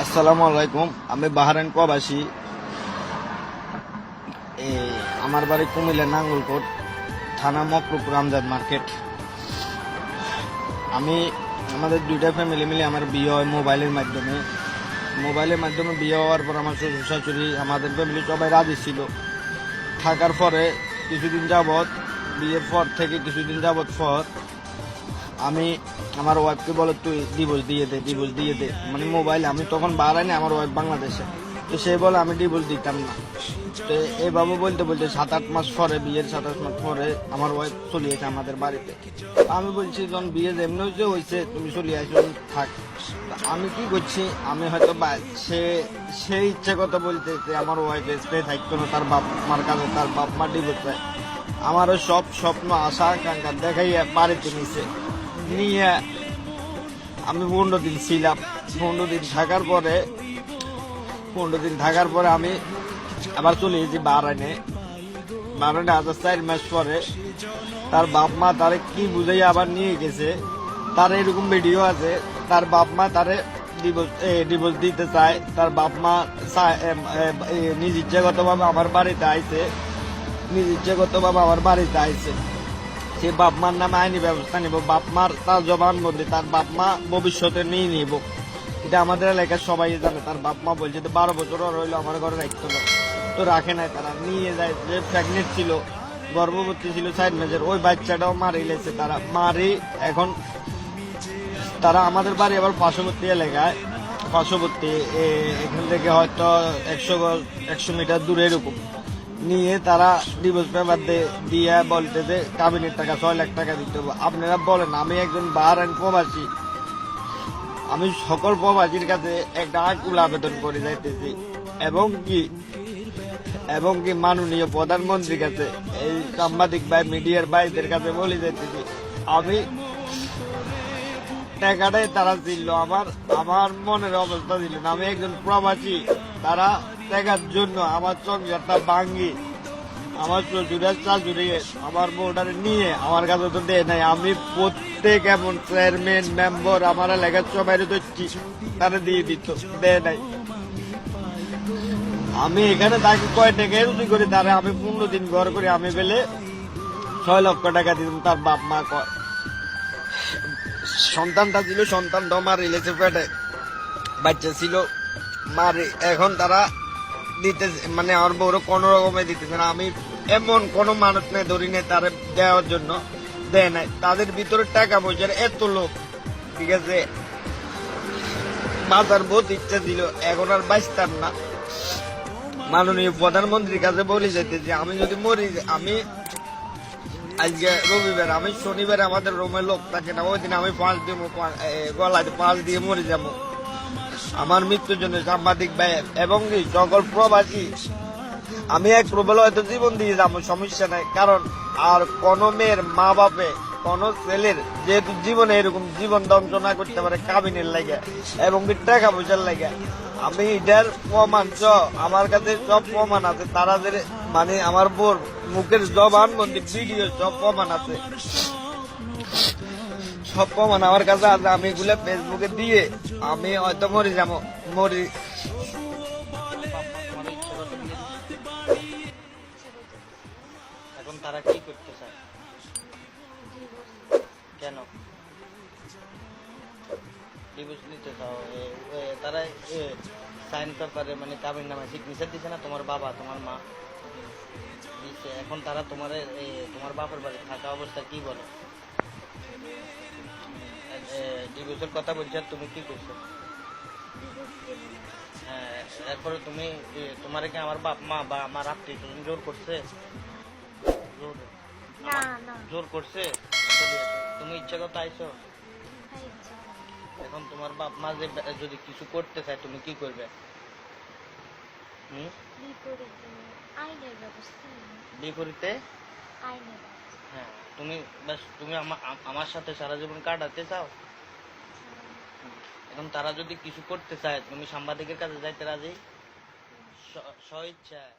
আসসালামু আলাইকুম, আমি বাহারাইন প্রবাসী আমার বাড়ি কুমিল্লা নাঙ্গলকোট, থানা মকরুপুর আমজাদ মার্কেট। আমি, আমাদের দুইটা ফ্যামিলি মিলে আমার বিয়ে হয় মোবাইলের মাধ্যমে। মোবাইলের মাধ্যমে বিয়ে হওয়ার পর আমার শ্বশুর শাশুড়ি, আমাদের ফ্যামিলি সবাই রাজি ছিল। থাকার পরে কিছুদিন যাবৎ, বিয়ের পর থেকে কিছুদিন যাবৎ পর আমি আমার ওয়াইফকে বলে, তুই ডিভোর্স দিয়ে দে ডিভোর্স দিয়ে দে। মানে মোবাইল আমি তখন বাড়াইনি আমার ওয়াইফ বাংলাদেশে। তো সে বলে, আমি ডিভোর্স দিতাম না। তো এইভাবে বলতে বলতে সাত আট মাস পরে, বিয়ের সাত আট মাস পরে আমার ওয়াইফ চলে এসে আমাদের বাড়িতে। আমি বলছি, যখন বিয়ে যেমনি হয়েছে হয়েছে, তুমি চলে আসো থাক। আমি কি করছি, আমি হয়তো সে সেই ইচ্ছে কথা বলতে, যে আমার ওয়াইফ স্টে থাকতো না, তার বাপ মার কাছে তার বাপ মা ডিভোর্স পায়। আমারও সব স্বপ্ন, আশা, আকাঙ্ক্ষা দেখাইয়া বাড়িতে নিছে। নিয়ে আমি পনেরো দিন ছিলাম। পনেরো দিন থাকার পরে, পনেরো দিন থাকার পরে আমি আবার চলে এসেছি বারানে বারানে আজ চার মাস পরে তার বাপ মা তারে কি বুঝাই আবার নিয়ে গেছে, তার এরকম ভিডিও আছে। তার বাপ মা তারে ডিভোর্স দিতে চায়। তার বাপ মা নিজ ইচ্ছাগতভাবে আমার বাড়িতে আইছে। নিজ ইচ্ছাগতভাবে আমার বাড়িতে আইছে। সে বাপ মার নামে আইনি ব্যবস্থা নিব, বাপ মার তার জবানবন্দি তার বাপ মা ভবিষ্যতে নিয়ে নিব। এটা আমাদের এলাকার সবাই জানে, তার বাপ মা বলছে যে বারো বছর ওর হইল, আমার ঘরে রাখতে হবে তো রাখে নাই তারা, নিয়ে যায়, যে প্রেগনেন্ট ছিল, গর্ভবতী ছিল সাইড মেজের ওই বাচ্চাটাও মারি লেছে তারা। মারি এখন, তারা আমাদের বাড়ি আবার পার্শ্ববর্তী এলাকায়। পার্শ্ববর্তী এখান থেকে হয়তো একশো একশো মিটার দূরে এরকম নিয়ে তারা ডিভোর্স পেপার দিয়ে বলতে যে, কাবিনের টাকা, ছয় লাখ টাকা দিতে হবে। আপনারা বলেন, আমি একজন অ্যান্ড প্রবাসী। আমি সকল প্রবাসীর কাছে একটা আকুল আবেদন করে যাইতেছি। এবং কি? এবং কি মাননীয় প্রধানমন্ত্রীর কাছে, এই সাংবাদিক ভাই, মিডিয়ার ভাইদের কাছে বলে যাইতেছি, আমি টাকাটাই তারা ছিল আমার আমার মনের অবস্থা ছিল না আমি একজন প্রবাসী। তারা টাকার জন্য আমার চোখ সংসারটা ভাঙ্গি। আমার জুড়ে শ্বশুরের শাশুড়ি আমার বউটারে নিয়ে আমার কাছে তো দেয় নাই। আমি প্রত্যেক এমন চেয়ারম্যান মেম্বার আমার এলাকার সবাই ধরছি তারা দিয়ে দিত, দেয় নাই। আমি এখানে তাকে কয় টাকা রুজি করি, তারা আমি পনেরো দিন ঘর করে। আমি পেলে ছয় লক্ষ টাকা দিতাম তার বাপ মা কয়। সন্তানটা ছিল, সন্তানটা মার রিলেছে পেটে বাচ্চা ছিল। মার, এখন তারা দিতে মানে আমার বউর কোনো রকমে দিতেছে না। আমি এমন কোনো মানুষ নেই ধরি নেই, তার দেওয়ার জন্য দেয় নাই। তাদের ভিতরে টাকা পয়সার এত লোক ঠিক আছে? বাজার বহুত ইচ্ছা ছিল এখন আর বাঁচতাম না। মাননীয় প্রধানমন্ত্রীর কাছে বলে যেতে যে, আমি যদি মরি আমি আজকে রবিবার, আমি শনিবার আমাদের রুমে লোক থাকে না, ওই দিন আমি পাঁচ দিব গলায় পাঁচ দিয়ে মরে যাব। আমার মৃত্যুর জন্য সাংবাদিক ভাই এবং সকল প্রবাসী, আমি এক প্রবল হয়তো জীবন দিয়ে যাব, সমস্যা নাই, কারণ আর কোন মেয়ের মা বাপে কোন ছেলের যেহেতু জীবনে এরকম জীবন ধ্বংস না করতে পারে কাবিনের লাগে এবং টাকা পয়সার লাগে, আমি এটার প্রমাণ চ আমার কাছে সব প্রমাণ আছে, তারা যে মানে আমার বোর মুখের জবান বন্দি ভিডিও সব প্রমাণ আছে। সব প্রমাণ আমার কাছে আছে, আমি এগুলো ফেসবুকে দিয়ে আমি হয়তো মরে যাব, মরি। এখন তারা কি করতে চায়? কেন? ডিভোর্স নিতে চাও? তারা সাইন পেপারে মানে কাবির নামে সিগনেচার দিছে না তোমার বাবা, তোমার মা? এখন তারা তোমার তোমার বাপের বাড়ি থাকা অবস্থা কি বলে? ডিভোর্সের কথা বলছে আর তুমি কি করছ? হ্যাঁ এরপরে তুমি তোমারে কি আমার বাপ মা বা আমার আত্মীয় স্বজন জোর করছে? জোর? করছে? তুমি ইচ্ছা করতে আইছো? এখন তোমার বাপ মা যে যদি কিছু করতে চায় তুমি কি করবে? বিপরীত হ্যাঁ তুমি ব্যাস, তুমি আমা- আমার সাথে সারা জীবন কাটাতে চাও? এখন তারা যদি কিছু করতে চায়, তুমি সাংবাদিকের কাছে যাইতে রাজি? স্ব- স্ব ইচ্ছা